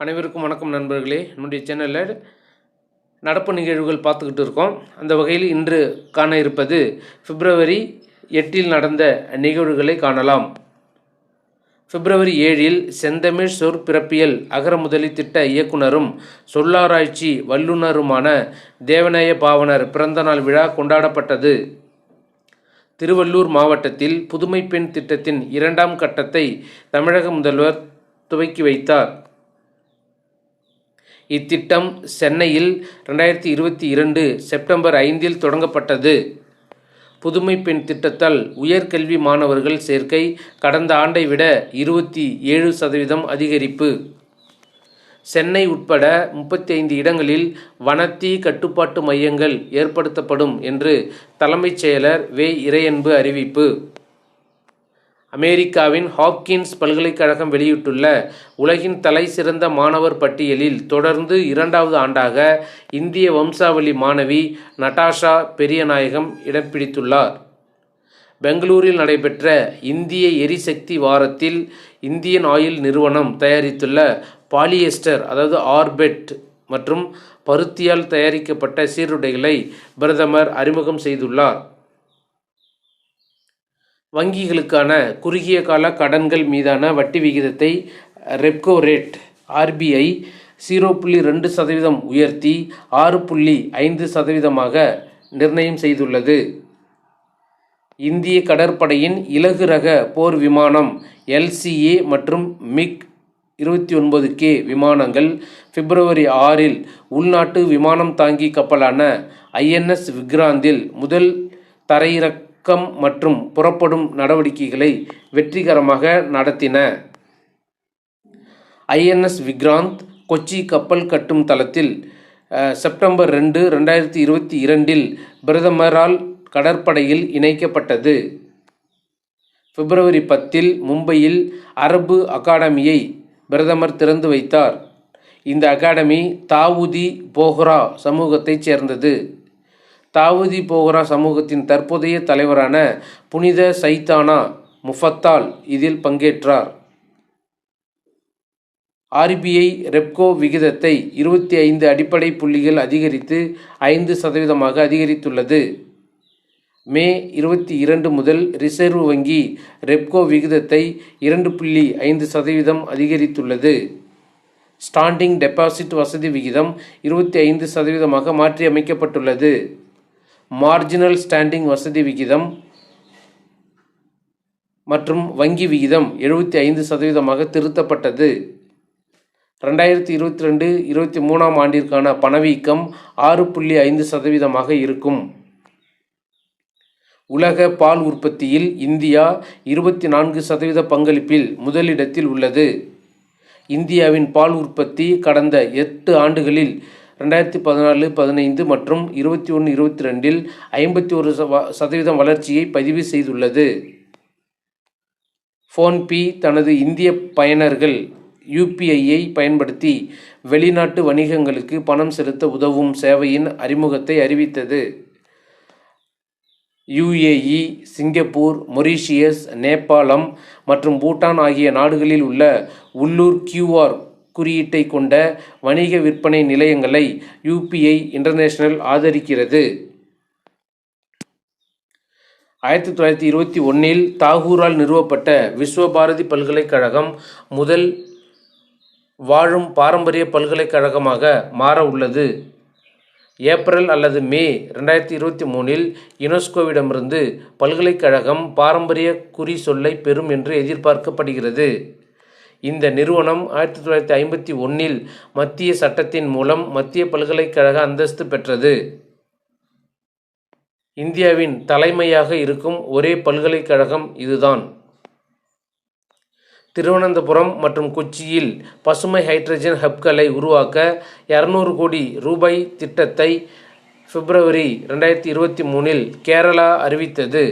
அனைவருக்கும் வணக்கம் நண்பர்களே. என்னுடைய சேனலில் நடப்பு நிகழ்வுகள் பார்த்துக்கிட்டு இருக்கோம். அந்த வகையில் இன்று காண இருப்பது பிப்ரவரி எட்டில் நடந்த நிகழ்வுகளை காணலாம். பிப்ரவரி ஏழில் செந்தமிழ் சொற்பிறப்பியல் அகரமுதலி திட்ட இயக்குனரும் சொல்லாராய்ச்சி வல்லுநருமான தேவநேய பாவனர் பிறந்தநாள் விழா கொண்டாடப்பட்டது. திருவள்ளூர் மாவட்டத்தில் புதுமை பெண் திட்டத்தின் இரண்டாம் கட்டத்தை தமிழக முதல்வர் துவக்கி வைத்தார். இத்திட்டம் சென்னையில் ரெண்டாயிரத்தி இருபத்தி இரண்டு செப்டம்பர் ஐந்தில் தொடங்கப்பட்டது. புதுமை பெண் திட்டத்தால் உயர்கல்வி மாணவர்கள் சேர்க்கை கடந்த ஆண்டை விட இருபத்தி ஏழு சதவீதம் அதிகரிப்பு. சென்னை உட்பட முப்பத்தி ஐந்து இடங்களில் வனத்தீ கட்டுப்பாட்டு மையங்கள் ஏற்படுத்தப்படும் என்று தலைமைச் செயலர் வே. இறையன்பு அறிவிப்பு. அமெரிக்காவின் ஹாப்கின்ஸ் பல்கலைக்கழகம் வெளியிட்டுள்ள உலகின் தலை சிறந்த மாணவர் பட்டியலில் தொடர்ந்து இரண்டாவது ஆண்டாக இந்திய வம்சாவளி மாணவி நட்டாஷா பெரியநாயகம் இடம் பிடித்துள்ளார். பெங்களூரில் நடைபெற்ற இந்திய எரிசக்தி வாரத்தில் இந்தியன் ஆயில் நிறுவனம் தயாரித்துள்ள பாலியஸ்டர் அதாவது ஆர்பெட் மற்றும் பருத்தியால் தயாரிக்கப்பட்ட சீருடைகளை பிரதமர் அறிமுகம் செய்துள்ளார். வங்கிகளுக்கான குறுகிய கால கடன்கள் மீதான வட்டி விகிதத்தை ரெப்கோ ரேட் ஆர்பிஐ ஜீரோ புள்ளி ரெண்டு சதவீதம் உயர்த்தி ஆறு புள்ளி ஐந்து சதவீதமாக நிர்ணயம் செய்துள்ளது. இந்திய கடற்படையின் இலகு ரக போர் விமானம் எல்சிஏ மற்றும் மிக் இருபத்தி ஒன்பது கே விமானங்கள் பிப்ரவரி ஆறில் உள்நாட்டு விமானம் தாங்கி கப்பலான ஐஎன்எஸ் விக்ராந்தில் முதல் தரையிறக் தரையிறக்கம் மற்றும் புறப்படும் நடவடிக்கைகளை வெற்றிகரமாக நடத்தின ஐஎன்எஸ் விக்ராந்த் கொச்சி கப்பல் கட்டும் தளத்தில் செப்டம்பர் ரெண்டு ரெண்டாயிரத்தி இருபத்தி இரண்டில் பிரதமரால் கடற்படையில் இணைக்கப்பட்டது. பிப்ரவரி பத்தில் மும்பையில் அரபு அகாடமியை பிரதமர் திறந்து வைத்தார். இந்த அகாடமி தாவூதி போஹ்ரா சமூகத்தைச் சேர்ந்தது. தாவூதி போகரா சமூகத்தின் தற்போதைய தலைவரான புனித சைத்தானா முஃபத்தால் இதில் பங்கேற்றார். ஆர்பிஐ ரெப்கோ விகிதத்தை இருபத்தி ஐந்து அடிப்படை புள்ளிகள் அதிகரித்து ஐந்து சதவீதமாக அதிகரித்துள்ளது. மே இருபத்தி இரண்டு முதல் ரிசர்வ் வங்கி ரெப்கோ விகிதத்தை இரண்டு புள்ளி ஐந்து சதவீதம் அதிகரித்துள்ளது. ஸ்டாண்டிங் டெபாசிட் வசதி விகிதம் இருபத்தி ஐந்து சதவீதமாக மாற்றியமைக்கப்பட்டுள்ளது. மார்ஜினல் ஸ்டாண்டிங் வசதி விகிதம் மற்றும் வங்கி விகிதம் எழுபத்தி ஐந்து சதவீதமாக திருத்தப்பட்டது. ரெண்டாயிரத்தி இருபத்தி ரெண்டு இருபத்தி மூணாம் ஆண்டிற்கான பணவீக்கம் ஆறு புள்ளி ஐந்து சதவீதமாக இருக்கும். உலக பால் உற்பத்தியில் இந்தியா இருபத்தி நான்கு சதவீத பங்களிப்பில் முதலிடத்தில் உள்ளது. இந்தியாவின் பால் உற்பத்தி கடந்த எட்டு ஆண்டுகளில் ரெண்டாயிரத்தி பதினாலு பதினைந்து மற்றும் இருபத்தி ஒன்று இருபத்தி ரெண்டில் ஐம்பத்தி ஒரு சதவீதம் வளர்ச்சியை பதிவு செய்துள்ளது. ஃபோன்பே தனது இந்திய பயனர்கள் யூபிஐயை பயன்படுத்தி வெளிநாட்டு வணிகங்களுக்கு பணம் செலுத்த உதவும் சேவையின் அறிமுகத்தை அறிவித்தது. யுஏஇ சிங்கப்பூர் மொரீஷியஸ் நேபாளம் மற்றும் பூட்டான் ஆகிய நாடுகளில் உள்ள உள்ளூர் கியூஆர் குறியீட்டை கொண்ட வணிக விற்பனை நிலையங்களை யூபிஐ இன்டர்நேஷனல் ஆதரிக்கிறது. ஆயிரத்தி தொள்ளாயிரத்தி இருபத்தி ஒன்றில் தாகூரால் நிறுவப்பட்ட விஸ்வபாரதி பல்கலைக்கழகம் முதல் வாழும் பாரம்பரிய பல்கலைக்கழகமாக மாற உள்ளது. ஏப்ரல் அல்லது மே ரெண்டாயிரத்தி இருபத்தி மூணில் யுனெஸ்கோவிடமிருந்து பல்கலைக்கழகம் பாரம்பரிய குறி சொல்லை பெறும் என்று எதிர்பார்க்கப்படுகிறது. இந்த நிறுவனம் ஆயிரத்தி தொள்ளாயிரத்தி ஐம்பத்தி ஒன்றில் மத்திய சட்டத்தின் மூலம் மத்திய பல்கலைக்கழக அந்தஸ்து பெற்றது. இந்தியாவின் தலைமையாக இருக்கும் ஒரே பல்கலைக்கழகம் இதுதான். திருவனந்தபுரம் மற்றும் கொச்சியில் பசுமை ஹைட்ரஜன் ஹப்களை உருவாக்க இரநூறு கோடி ரூபாய் திட்டத்தை பிப்ரவரி ரெண்டாயிரத்தி இருபத்தி மூணில் கேரளா அறிவித்தது.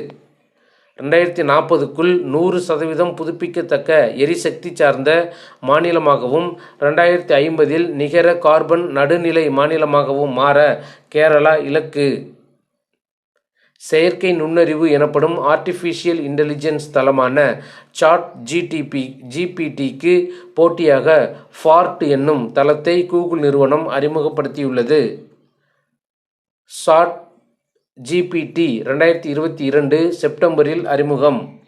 ரெண்டாயிரத்தி நாற்பதுக்குள் நூறு சதவீதம் புதுப்பிக்கத்தக்க எரிசக்தி சார்ந்த மாநிலமாகவும் ரெண்டாயிரத்தி ஐம்பதில் நிகர கார்பன் நடுநிலை மாநிலமாகவும் மாற கேரளா இலக்கு. செயற்கை நுண்ணறிவு எனப்படும் ஆர்டிஃபிஷியல் இன்டெலிஜென்ஸ் தளமான சாட் ஜிடிபி ஜிபிடிக்கு போட்டியாக ஃபார்ட் என்னும் தளத்தை கூகுள் நிறுவனம் அறிமுகப்படுத்தியுள்ளது. சாட் ஜிபிடி ரெண்டாயிரத்தி இருபத்தி இரண்டு செப்டம்பரில் அறிமுகம்.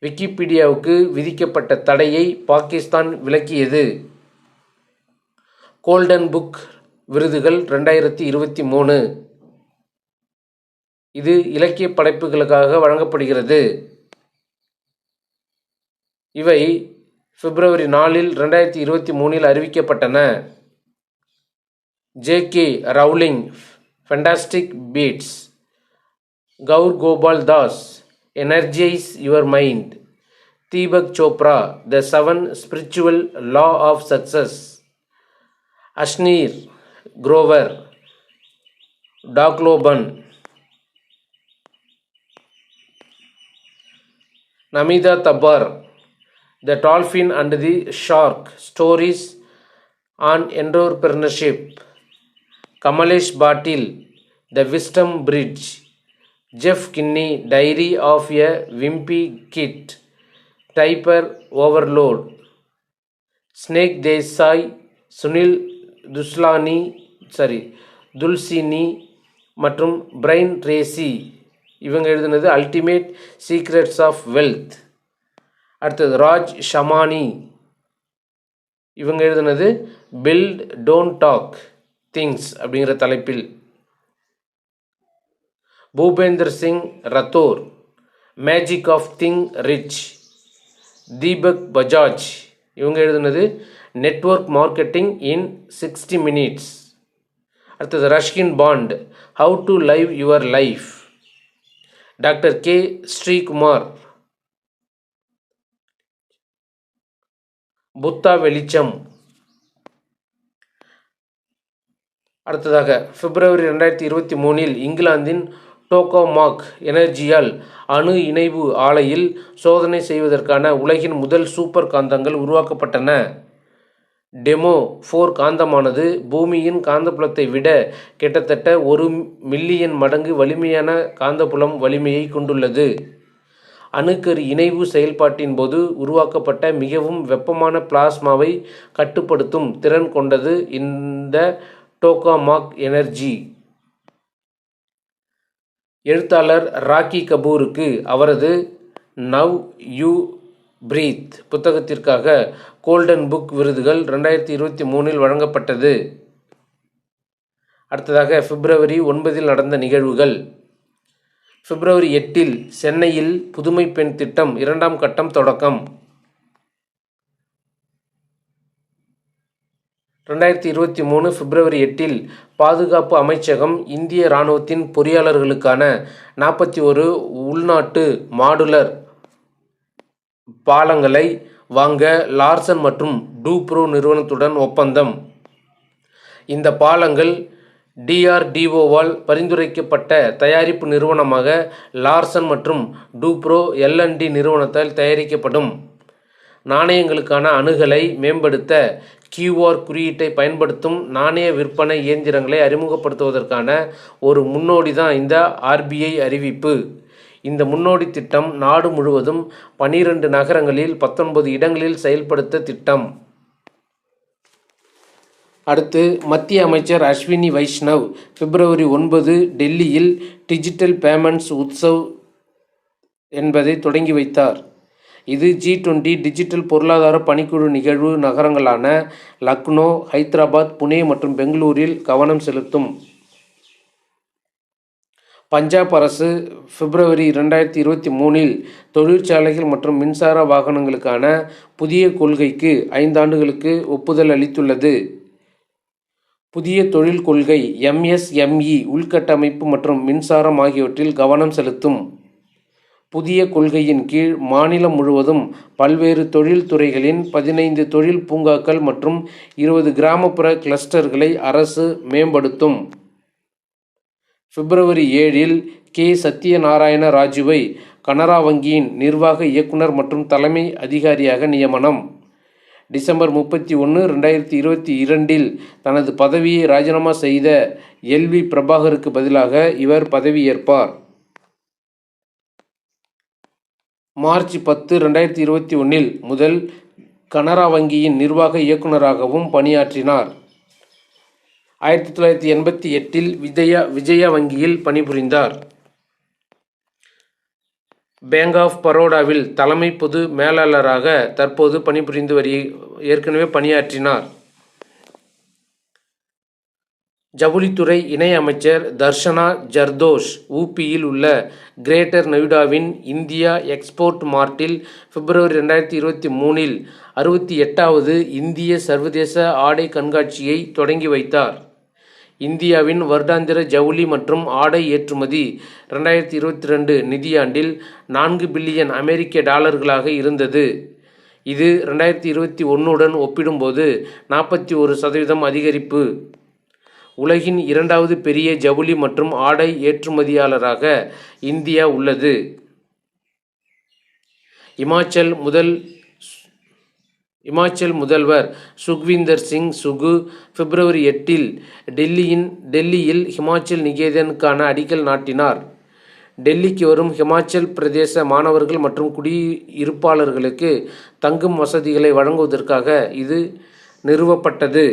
விக்கிபீடியாவுக்கு விதிக்கப்பட்ட தடையை பாகிஸ்தான் விலக்கியது. கோல்டன் புக் விருதுகள் ரெண்டாயிரத்தி இருபத்தி மூணு. இது இலக்கிய படைப்புகளுக்காக வழங்கப்படுகிறது. இவை பிப்ரவரி நாலில் ரெண்டாயிரத்தி இருபத்தி மூணில் அறிவிக்கப்பட்டன. JK Rowling fantastic beats. Gaur Gobal Das, energize your mind. Tibak Chopra, the seven spiritual law of success. Ashneer, Grover, Doc Loban. Namida Tabar, The Dolphin and the Shark Stories on Entrepreneurship. Kamlesh Patel the wisdom bridge Jeff Kinney diary of a wimpy kid diaper overload Sneh Desai Sunil Dhuslani sorry Tulsiani மற்றும் Brian ரேசி இவங்க எழுதினது ultimate secrets of wealth அடுத்தது ராஜ் ஷமானி இவங்க எழுதினது build don't talk things அப்படிங்கிற தலைப்பில் Bhupender Singh Rathore magic of thing rich Deepak Bajaj இவங்க எழுதினது network marketing in sixty minutes அடுத்தது Ruskin Bond how to live your life doctor K Sreekumar Buddha வெளிச்சம். அடுத்ததாக பிப்ரவரி ரெண்டாயிரத்தி இருபத்தி மூணில் இங்கிலாந்தின் டோகோமாக் எனர்ஜியால் அணு இணைவு ஆலையில் சோதனை செய்வதற்கான உலகின் முதல் சூப்பர் காந்தங்கள் உருவாக்கப்பட்டன. டெமோ ஃபோர் காந்தமானது பூமியின் காந்தப்புலத்தை விட கிட்டத்தட்ட ஒரு மில்லியன் மடங்கு வலிமையான காந்தப்புலம் வலிமையை கொண்டுள்ளது. அணுக்கரு இணைவு செயல்பாட்டின் போது உருவாக்கப்பட்ட மிகவும் வெப்பமான பிளாஸ்மாவை கட்டுப்படுத்தும் திறன் கொண்டது இந்த டோகாமாக் எனர்ஜி. எழுத்தாளர் ராக்கி கபூருக்கு அவரது நவ் யூ பிரீத் புத்தகத்திற்காக கோல்டன் புக் விருதுகள் ரெண்டாயிரத்தி இருபத்தி மூணில் வழங்கப்பட்டது. அடுத்ததாக பிப்ரவரி ஒன்பதில் நடந்த நிகழ்வுகள். பிப்ரவரி எட்டில் சென்னையில் புதுமை பெண் திட்டம் இரண்டாம் கட்டம் தொடக்கம். ரெண்டாயிரத்தி இருபத்தி மூணு பிப்ரவரி எட்டில் பாதுகாப்பு அமைச்சகம் இந்திய இராணுவத்தின் பொறியாளர்களுக்கான நாற்பத்தி ஒரு உள்நாட்டு மாடுலர் பாலங்களை வாங்க லார்சன் மற்றும் டூப்ரோ நிறுவனத்துடன் ஒப்பந்தம். இந்த பாலங்கள் டிஆர்டிஓவால் பரிந்துரைக்கப்பட்ட தயாரிப்பு நிறுவனமாக லார்சன் மற்றும் டூப்ரோ எல்என்டி நிறுவனத்தால் தயாரிக்கப்படும். நாணயங்களுக்கான அணுகலை மேம்படுத்த கியூஆர் குறியீட்டை பயன்படுத்தும் நாணய விற்பனை இயந்திரங்களை அறிமுகப்படுத்துவதற்கான ஒரு முன்னோடி தான் இந்த ஆர்பிஐ அறிவிப்பு. இந்த முன்னோடி திட்டம் நாடு முழுவதும் பனிரெண்டு நகரங்களில் பத்தொன்பது இடங்களில் செயல்படுத்த திட்டம். அடுத்து மத்திய அமைச்சர் அஸ்வினி வைஷ்ணவ் பிப்ரவரி ஒன்பது டெல்லியில் டிஜிட்டல் பேமெண்ட்ஸ் உத்சவ் என்பதை தொடங்கி வைத்தார். இது ஜி டுவெண்ட்டி டிஜிட்டல் பொருளாதார பணிக்குழு நிகழ்வு நகரங்களான லக்னோ ஹைதராபாத் புனே மற்றும் பெங்களூரில் கவனம் செலுத்தும். பஞ்சாப் அரசு பிப்ரவரி ரெண்டாயிரத்தி இருபத்தி மூணில் தொழிற்சாலைகள் மற்றும் மின்சார வாகனங்களுக்கான புதிய கொள்கைக்கு ஐந்தாண்டுகளுக்கு ஒப்புதல் அளித்துள்ளது. புதிய தொழில் கொள்கை எம்எஸ்எம்இ உள்கட்டமைப்பு மற்றும் மின்சாரம் ஆகியவற்றில் கவனம் செலுத்தும். புதிய கொள்கையின் கீழ் மாநிலம் முழுவதும் பல்வேறு தொழில் துறைகளின் பதினைந்து தொழில் பூங்காக்கள் மற்றும் இருபது கிராமப்புற கிளஸ்டர்களை அரசு மேம்படுத்தும். பிப்ரவரி ஏழில் கே. சத்யநாராயண ராஜுவை கனரா வங்கியின் நிர்வாக இயக்குனர் மற்றும் தலைமை அதிகாரியாக நியமனம். டிசம்பர் முப்பத்தி ஒன்று ரெண்டாயிரத்தி இருபத்தி இரண்டில் தனது பதவியை ராஜினாமா செய்த எல்வி பிரபாகருக்கு பதிலாக இவர் பதவியேற்பார். மார்ச் பத்து ரெண்டாயிரத்தி இருபத்தி ஒன்றில் முதல் கனரா வங்கியின் நிர்வாக இயக்குநராகவும் பணியாற்றினார். ஆயிரத்தி தொள்ளாயிரத்தி எண்பத்தி எட்டில் விஜயா விஜயா வங்கியில் பணிபுரிந்தார். பேங்க் ஆஃப் பரோடாவில் தலைமை பொது மேலாளராக தற்போது பணிபுரிந்து வரி ஏற்கனவே பணியாற்றினார். ஜவுளித்துறை இணை அமைச்சர் தர்ஷனா ஜர்தோஷ் ஊபியில் உள்ள கிரேட்டர் நொய்டாவின் இந்தியா எக்ஸ்போர்ட் மார்ட்டில் பிப்ரவரி ரெண்டாயிரத்தி இருபத்தி மூணில் அறுபத்தி எட்டாவது இந்திய சர்வதேச ஆடை கண்காட்சியை தொடங்கி வைத்தார். இந்தியாவின் வருடாந்திர ஜவுளி மற்றும் ஆடை ஏற்றுமதி ரெண்டாயிரத்தி இருபத்தி ரெண்டு நிதியாண்டில் நான்கு பில்லியன் அமெரிக்க டாலர்களாக இருந்தது. இது ரெண்டாயிரத்தி இருபத்தி ஒன்றுடன் ஒப்பிடும்போது நாற்பத்தி ஒரு சதவீதம் அதிகரிப்பு. உலகின் இரண்டாவது பெரிய ஜவுளி மற்றும் ஆடை ஏற்றுமதியாளராக இந்தியா உள்ளது. இமாச்சல் முதல் இமாச்சல் முதல்வர் சுக்விந்தர் சிங் சுகு பிப்ரவரி எட்டில் டெல்லியின் டெல்லியில் ஹிமாச்சல் நிகேதனுக்கான அடிக்கல் நாட்டினார். டெல்லிக்கு வரும் ஹிமாச்சல் பிரதேச மாணவர்கள் மற்றும் குடியிருப்பாளர்களுக்கு தங்கும் வசதிகளை வழங்குவதற்காக இது நிறுவப்பட்டது.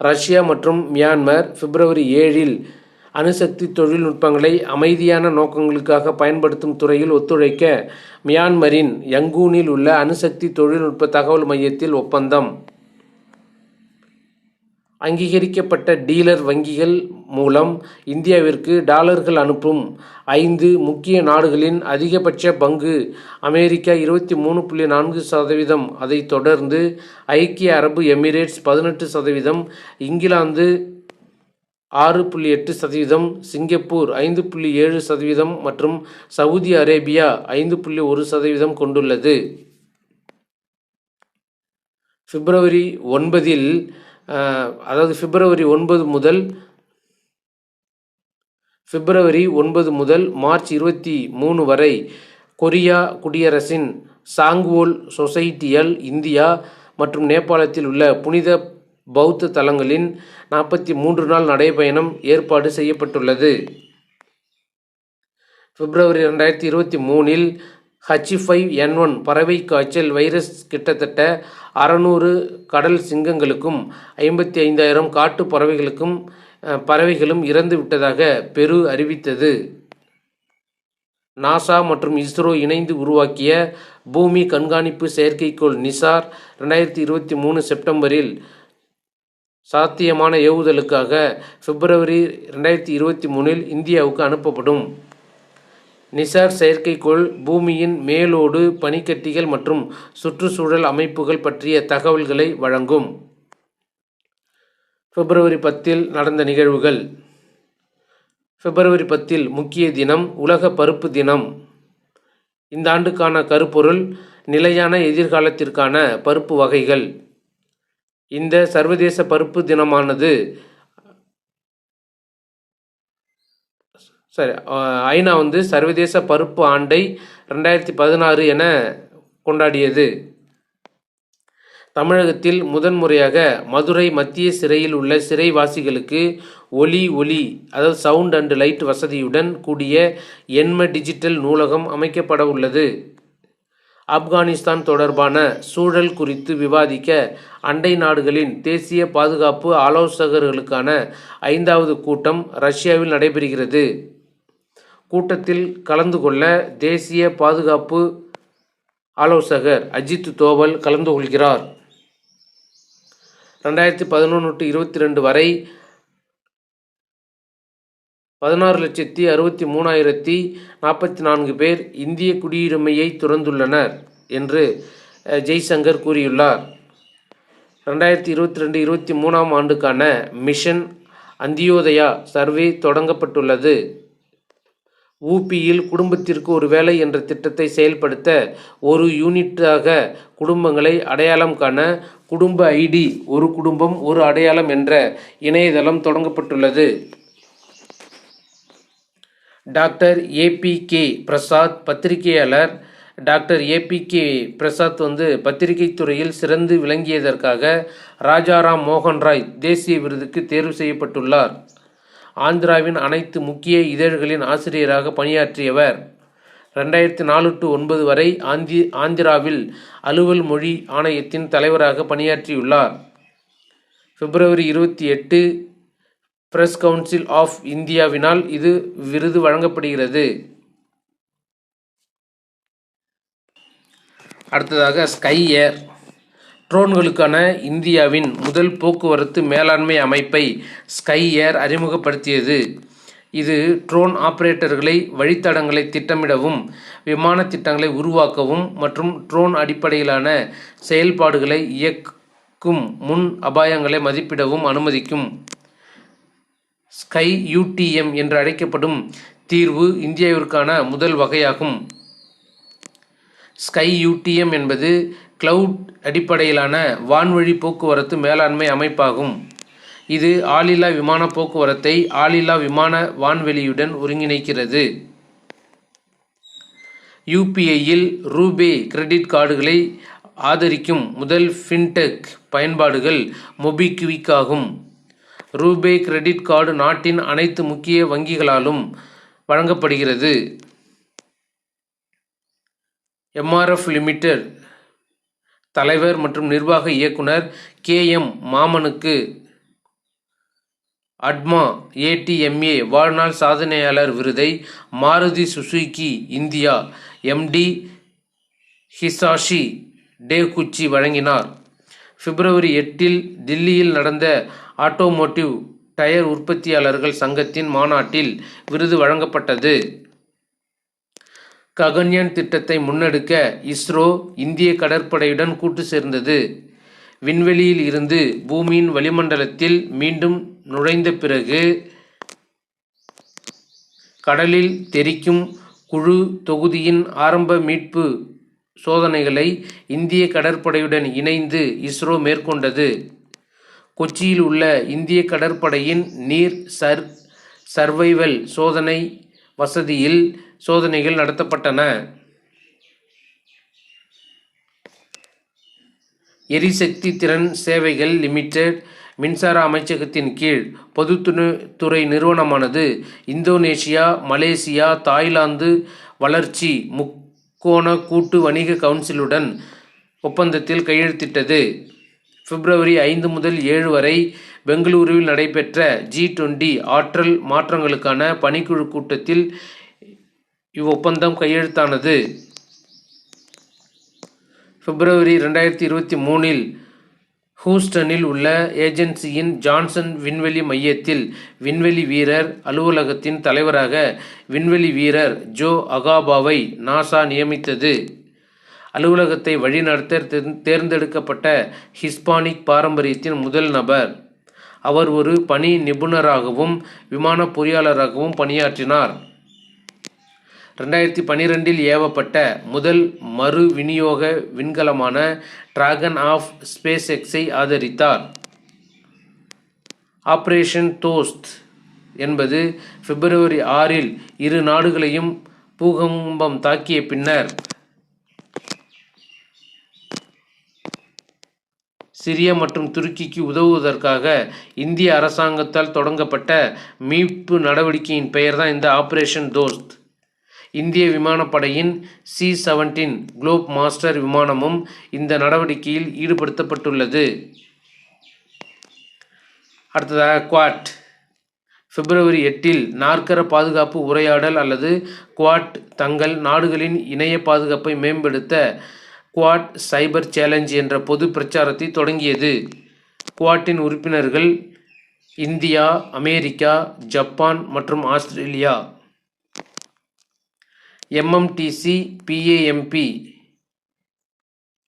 ரஷ்யா மற்றும் மியான்மர் பிப்ரவரி ஏழில் அணுசக்தி தொழில்நுட்பங்களை அமைதியான நோக்கங்களுக்காக பயன்படுத்தும் துறையில் ஒத்துழைக்க மியான்மரின் யங்கூனில் உள்ள அணுசக்தி தொழில்நுட்ப தகவல் மையத்தில் ஒப்பந்தம். அங்கீகரிக்கப்பட்ட டீலர் வங்கிகள் மூலம் இந்தியாவிற்கு டாலர்கள் அனுப்பும். ஐந்து முக்கிய நாடுகளின் அதிகபட்ச பங்கு அமெரிக்கா இருபத்தி மூணு புள்ளி நான்கு சதவீதம். அதைத் தொடர்ந்து ஐக்கிய அரபு எமிரேட்ஸ் பதினெட்டு சதவீதம் இங்கிலாந்து ஆறு புள்ளி எட்டு சதவீதம் சிங்கப்பூர் ஐந்து புள்ளி ஏழு சதவீதம் மற்றும் சவுதி அரேபியா ஐந்து புள்ளி ஒரு சதவீதம் கொண்டுள்ளது. பிப்ரவரி ஒன்பதில் அதாவது பிப்ரவரி ஒன்பது முதல் பிப்ரவரி ஒன்பது முதல் மார்ச் இருபத்தி மூணு வரை கொரியா குடியரசின் சாங்வோல் சொசைட்டியல் இந்தியா மற்றும் நேபாளத்தில் உள்ள புனித பௌத்த தலங்களின் நாற்பத்தி மூன்று நாள் நடைபயணம் ஏற்பாடு செய்யப்பட்டுள்ளது. பிப்ரவரி ரெண்டாயிரத்தி இருபத்தி மூணில் ஹச்சி ஃபைவ் என் ஒன் பறவை காய்ச்சல் வைரஸ் கிட்டத்தட்ட அறநூறு கடல் சிங்கங்களுக்கும் ஐம்பத்தி ஐந்தாயிரம் காட்டு பறவைகளுக்கும் பறவைகளும் இறந்து விட்டதாக பெரு அறிவித்தது. நாசா மற்றும் இஸ்ரோ இணைந்து உருவாக்கிய பூமி கண்காணிப்பு செயற்கைக்கோள் நிசார் ரெண்டாயிரத்தி இருபத்தி மூணு செப்டம்பரில் சாத்தியமான ஏவுதலுக்காக பிப்ரவரி ரெண்டாயிரத்தி இருபத்தி மூணில் இந்தியாவுக்கு அனுப்பப்படும். நிசார் செயற்கைக்கோள் பூமியின் மேலோடு பனிக்கட்டிகள் மற்றும் சுற்றுச்சூழல் அமைப்புகள் பற்றிய தகவல்களை வழங்கும். பிப்ரவரி பத்தில் நடந்த நிகழ்வுகள். பிப்ரவரி பத்தில் முக்கிய தினம் உலக பருப்பு தினம். இந்த ஆண்டுக்கான கருப்பொருள் நிலையான எதிர்காலத்திற்கான பருப்பு வகைகள். இந்த சர்வதேச பருப்பு தினமானது சரி ஐநா வந்து சர்வதேச பருப்பு ஆண்டை ரெண்டாயிரத்தி பதினாறு என கொண்டாடியது. தமிழகத்தில் முதன்முறையாக மதுரை மத்திய சிறையில் உள்ள சிறைவாசிகளுக்கு ஒலி ஒலி அதாவது சவுண்ட் அண்ட் லைட் வசதியுடன் கூடிய எண்ம டிஜிட்டல் நூலகம் அமைக்கப்பட உள்ளது. ஆப்கானிஸ்தான் தொடர்பான சூழல் குறித்து விவாதிக்க அண்டை நாடுகளின் தேசிய பாதுகாப்பு ஆலோசகர்களுக்கான ஐந்தாவது கூட்டம் ரஷ்யாவில் நடைபெறுகிறது. கூட்டத்தில் கலந்து கொள்ள தேசிய பாதுகாப்பு ஆலோசகர் அஜித் தோவல் கலந்து கொள்கிறார். ரெண்டாயிரத்தி பதினொன்று டு இருபத்தி ரெண்டு வரை பதினாறு லட்சத்தி அறுபத்தி மூணாயிரத்தி நாற்பத்தி நான்கு பேர் இந்திய குடியுரிமையை துறந்துள்ளனர் என்று ஜெய்சங்கர் கூறியுள்ளார். ரெண்டாயிரத்தி இருபத்தி ரெண்டு இருபத்தி மூணாம் ஆண்டுக்கான மிஷன் அந்தியோதயா சர்வே தொடங்கப்பட்டுள்ளது. ஊபியில் குடும்பத்திற்கு ஒரு வேலை என்ற திட்டத்தை செயல்படுத்த ஒரு யூனிட்டாக குடும்பங்களை அடையாளம் காண குடும்ப ஐடி ஒரு குடும்பம் ஒரு அடையாளம் என்ற இணையதளம் தொடங்கப்பட்டுள்ளது. டாக்டர் ஏபிகே பிரசாத் பத்திரிகையாளர். டாக்டர் ஏபிகே பிரசாத் வந்து பத்திரிகை துறையில் சிறந்து விளங்கியதற்காக ராஜாராம் மோகன் ராய் தேசிய விருதுக்கு தேர்வு செய்யப்பட்டுள்ளார். ஆந்திராவின் அனைத்து முக்கிய இதழ்களின் ஆசிரியராக பணியாற்றியவர். ரெண்டாயிரத்தி நாலு டு ஒன்பது வரை ஆந்தி ஆந்திராவில் அலுவல் மொழி ஆணையத்தின் தலைவராக பணியாற்றியுள்ளார். பிப்ரவரி இருபத்தி எட்டு பிரஸ் கவுன்சில் ஆஃப் இந்தியாவினால் இது விருது வழங்கப்படுகிறது. அடுத்ததாக ஸ்கை ஏர் ட்ரோன்களுக்கான இந்தியாவின் முதல் போக்குவரத்து மேலாண்மை அமைப்பை ஸ்கை ஏர் அறிமுகப்படுத்தியது. இது ட்ரோன் ஆபரேட்டர்களை வழித்தடங்களை திட்டமிடவும் விமான திட்டங்களை உருவாக்கவும் மற்றும் ட்ரோன் அடிப்படையிலான செயல்பாடுகளை இயக்கும் முன் அபாயங்களை மதிப்பிடவும் அனுமதிக்கும். ஸ்கை யூடிஎம் என்று அழைக்கப்படும் தீர்வு இந்தியாவிற்கான முதல் வகையாகும். ஸ்கை யூடிஎம் என்பது கிளவுட் அடிப்படையிலான வான்வழி போக்குவரத்து மேலாண்மை அமைப்பாகும். இது ஆளில்லா விமான போக்குவரத்தை ஆளில்லா விமான வான்வெளியுடன் ஒருங்கிணைக்கிறது. யூபிஐயில் ரூபே கிரெடிட் கார்டுகளை ஆதரிக்கும் முதல் ஃபின்டெக் பயன்பாடுகள் மொபிக்விக் ஆகும் ரூபே கிரெடிட் கார்டு நாட்டின் அனைத்து முக்கிய வங்கிகளாலும் வழங்கப்படுகிறது. எம்ஆர்எஃப் லிமிடெட் தலைவர் மற்றும் நிர்வாக இயக்குனர் கே எம் மாமனுக்கு அட்மா ஏடிஎம்ஏ வாழ்நாள் சாதனையாளர் விருதை Maruti Suzuki India. MD Hisashi Takeuchi வழங்கினார். பிப்ரவரி எட்டில் தில்லியில் நடந்த ஆட்டோமோட்டிவ் டயர் உற்பத்தியாளர்கள் சங்கத்தின் மாநாட்டில் விருது வழங்கப்பட்டது. ககன்யான் திட்டத்தை முன்னெடுக்க இஸ்ரோ இந்திய கடற்படையுடன் கூட்டு சேர்ந்தது. விண்வெளியில் இருந்து பூமியின் வளிமண்டலத்தில் மீண்டும் நுழைந்த பிறகு கடலில் தெறிக்கும் குழு தொகுதியின் ஆரம்ப மீட்பு சோதனைகளை இந்திய கடற்படையுடன் இணைந்து இஸ்ரோ மேற்கொண்டது. கொச்சியில் உள்ள இந்திய கடற்படையின் நீர் சர் சர்வைவல் சோதனை வசதியில் சோதனைகள் நடத்தப்பட்டன. எரிசக்தி திறன் சேவைகள் லிமிடெட் மின்சார அமைச்சகத்தின் கீழ் பொதுத்துறை நிறுவனமானது இந்தோனேஷியா மலேசியா தாய்லாந்து வளர்ச்சி முக்கோண கூட்டு வணிக கவுன்சிலுடன் ஒப்பந்தத்தில் கையெழுத்திட்டது. பிப்ரவரி ஐந்து முதல் ஏழு வரை பெங்களூருவில் நடைபெற்ற ஜி டுவெண்டி ஆற்றல் மாற்றங்களுக்கான பணிக்குழு கூட்டத்தில் இவ்வொப்பந்தம் கையெழுத்தானது. பிப்ரவரி ரெண்டாயிரத்தி இருபத்தி மூணில் ஹூஸ்டனில் உள்ள ஏஜென்சியின் ஜான்சன் விண்வெளி மையத்தில் விண்வெளி வீரர் அலுவலகத்தின் தலைவராக விண்வெளி வீரர் ஜோ அகாபாவை நாசா நியமித்தது. அலுவலகத்தை வழிநடத்த தேர்ந்தெடுக்கப்பட்ட ஹிஸ்பானிக் பாரம்பரியத்தின் முதல் நபர். அவர் ஒரு பணி நிபுணராகவும் விமான பொறியாளராகவும் பணியாற்றினார். ரெண்டாயிரத்தி பன்னிரெண்டில் ஏவப்பட்ட முதல் மறு விநியோக விண்கலமான டிராகன் ஆஃப் ஸ்பேஸ் எக்ஸை ஆதரித்தார். ஆப்ரேஷன் தோஸ்த் என்பது பிப்ரவரி ஆறில் இரு நாடுகளையும் பூகம்பம் தாக்கிய பின்னர் சிரியா மற்றும் துருக்கிக்கு உதவுவதற்காக இந்திய அரசாங்கத்தால் தொடங்கப்பட்ட மீட்பு நடவடிக்கையின் பெயர்தான் இந்த ஆப்ரேஷன் தோஸ்த் இந்திய விமானப்படையின் சி செவன்டீன் குளோப் மாஸ்டர் விமானமும் இந்த நடவடிக்கையில் ஈடுபடுத்தப்பட்டுள்ளது. அடுத்ததாக குவாட் பிப்ரவரி எட்டில் நாற்கர பாதுகாப்பு உரையாடல் அல்லது குவாட் தங்கள் நாடுகளின் இணைய பாதுகாப்பை மேம்படுத்த குவாட் சைபர் சேலஞ்ச் என்ற பொது பிரச்சாரத்தை தொடங்கியது. குவாட்டின் உறுப்பினர்கள் இந்தியா அமெரிக்கா ஜப்பான் மற்றும் ஆஸ்திரேலியா. எம்எம்டிசி பிஏஎம்பி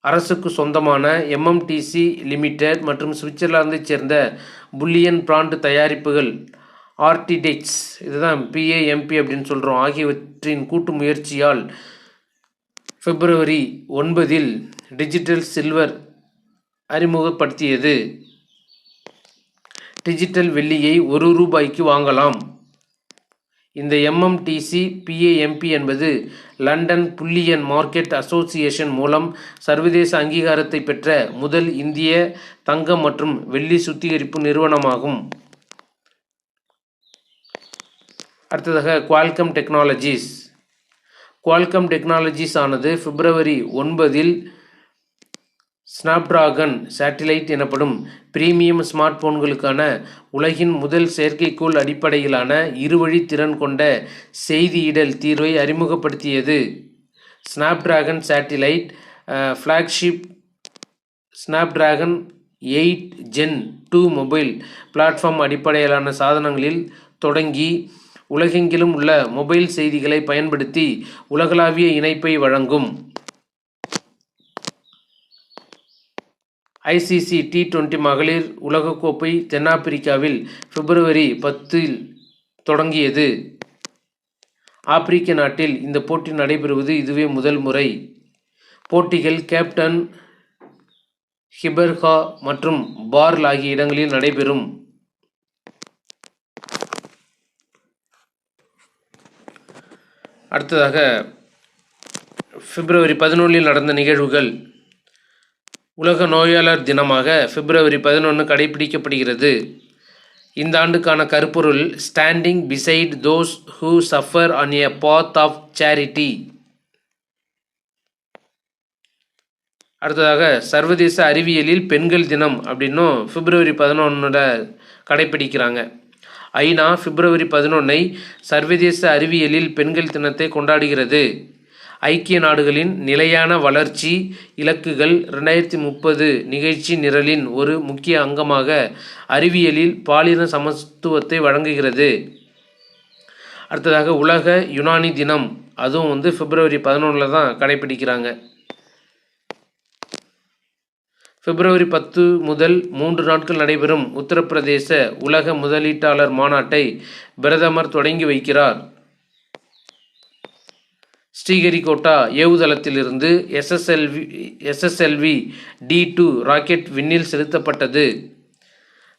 அரசுக்கு சொந்தமான எம்எம்டிசி லிமிடெட் மற்றும் சுவிட்சர்லாந்தைச் சேர்ந்த புல்லியன் பிராண்ட் தயாரிப்புகள் ஆர்டிடெக்ஸ் இதுதான் பிஏஎம்பி அப்படின்னு சொல்கிறோம் ஆகியவற்றின் கூட்டு முயற்சியால் பிப்ரவரி ஒன்பதில் டிஜிட்டல் சில்வர் அறிமுகப்படுத்தியது. டிஜிட்டல் வெள்ளியை ஒரு ரூபாய்க்கு வாங்கலாம். இந்த எம்எம்டிசி பிஏஎம்பி என்பது லண்டன் புல்லியன் மார்க்கெட் அசோசியேஷன் மூலம் சர்வதேச அங்கீகாரத்தை பெற்ற முதல் இந்திய தங்கம் மற்றும் வெள்ளி சுத்திகரிப்பு நிறுவனமாகும். அடுத்ததாக குவால்கம் டெக்னாலஜிஸ். குவால்கம் டெக்னாலஜிஸ் ஆனது பிப்ரவரி ஒன்பதில் ஸ்னாப்டிராகன் சேட்டிலைட் எனப்படும் பிரீமியம் ஸ்மார்ட் போன்களுக்கான உலகின் முதல் செயற்கைக்கோள் அடிப்படையிலான இருவழி திறன் கொண்ட செய்தியிடல் தீர்வை அறிமுகப்படுத்தியது. Snapdragon satellite flagship Snapdragon eight gen two mobile platform அடிப்படையிலான சாதனங்களில் தொடங்கி உலகெங்கிலும் உள்ள மொபைல் செய்திகளை பயன்படுத்தி உலகளாவிய இணைப்பை வழங்கும். ஐசிசி டி டுவெண்டி மகளிர் உலகக்கோப்பை தென்னாப்பிரிக்காவில் பிப்ரவரி பத்தில் தொடங்கியது. ஆப்பிரிக்க நாட்டில் இந்த போட்டி நடைபெறுவது இதுவே முதல் முறை. போட்டிகள் கேப்டன் ஹிபர்கா மற்றும் பார்ல் ஆகிய இடங்களில் நடைபெறும். அடுத்ததாக பிப்ரவரி பதினொன்றில் நடந்த நிகழ்வுகள். உலக நோயாளர் தினமாக பிப்ரவரி பதினொன்று கடைபிடிக்கப்படுகிறது. இந்த ஆண்டுக்கான கருப்பொருள் standing beside those who suffer on a path of charity அடுத்ததாக சர்வதேச அறிவியலில் பெண்கள் தினம் அப்படின்னும் பிப்ரவரி பதினொன்னோட கடைப்பிடிக்கிறாங்க ஐநா பிப்ரவரி பதினொன்னை சர்வதேச அறிவியலில் பெண்கள் தினத்தை கொண்டாடுகிறது. ஐக்கிய நாடுகளின் நிலையான வளர்ச்சி இலக்குகள் ரெண்டாயிரத்தி முப்பது நிகழ்ச்சி நிரலின் ஒரு முக்கிய அங்கமாக அறிவியலில் பாலின சமத்துவத்தை வழங்குகிறது. அடுத்ததாக உலக யுனானி தினம் அதுவும் வந்து பிப்ரவரி பதினொன்றில் தான் கடைப்பிடிக்கிறாங்க பிப்ரவரி பத்து முதல் மூன்று நாட்கள் நடைபெறும் உத்தரப்பிரதேச உலக முதலீட்டாளர் மாநாட்டை பிரதமர் தொடங்கி வைக்கிறார். Sriharikota ஏவுதளத்திலிருந்து SSLV SSLV D two rocket விண்ணில் செலுத்தப்பட்டது.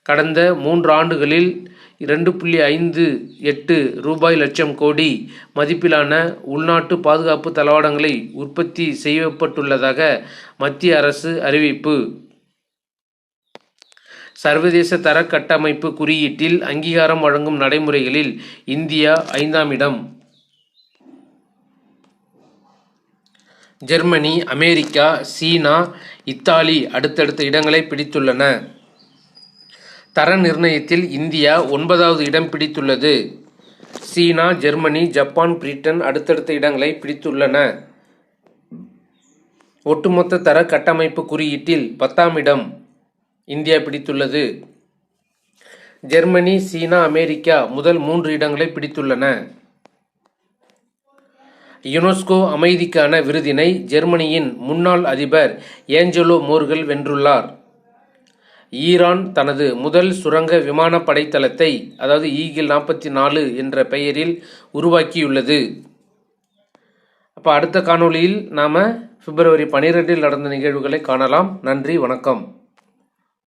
கடந்த மூன்று ஆண்டுகளில் இரண்டு புள்ளி ஐந்து எட்டு ரூபாய் லட்சம் கோடி மதிப்பிலான உள்நாட்டு பாதுகாப்பு தளவாடங்களை உற்பத்தி செய்யப்பட்டுள்ளதாக மத்திய அரசு அறிவிப்பு. சர்வதேச தர கட்டமைப்பு குறியீட்டில் அங்கீகாரம் வழங்கும் நடைமுறைகளில் இந்தியா ஐந்தாம் இடம். ஜெர்மனி அமெரிக்கா சீனா இத்தாலி அடுத்தடுத்த இடங்களை பிடித்துள்ளன. தர நிர்ணயத்தில் இந்தியா ஒன்பதாவது இடம் பிடித்துள்ளது. சீனா ஜெர்மனி ஜப்பான் பிரிட்டன் அடுத்தடுத்த இடங்களை பிடித்துள்ளன. ஒட்டுமொத்த தர கட்டமைப்பு குறியீட்டில் பத்தாம் இடம் இந்தியா பிடித்துள்ளது. ஜெர்மனி சீனா அமெரிக்கா முதல் மூன்று இடங்களை பிடித்துள்ளன. யுனெஸ்கோ அமைதிக்கான விருதினை ஜெர்மனியின் முன்னாள் அதிபர் ஏஞ்சலோ மோர்கல் வென்றுள்ளார். ஈரான் தனது முதல் சுரங்க விமானப்படை படைத்தளத்தை அதாவது ஈகிள் நாற்பத்தி நாலு என்ற பெயரில் உருவாக்கியுள்ளது. அப்போ அடுத்த காணொளியில் நாம் பிப்ரவரி பனிரெண்டில் நடந்த நிகழ்வுகளை காணலாம். நன்றி வணக்கம்.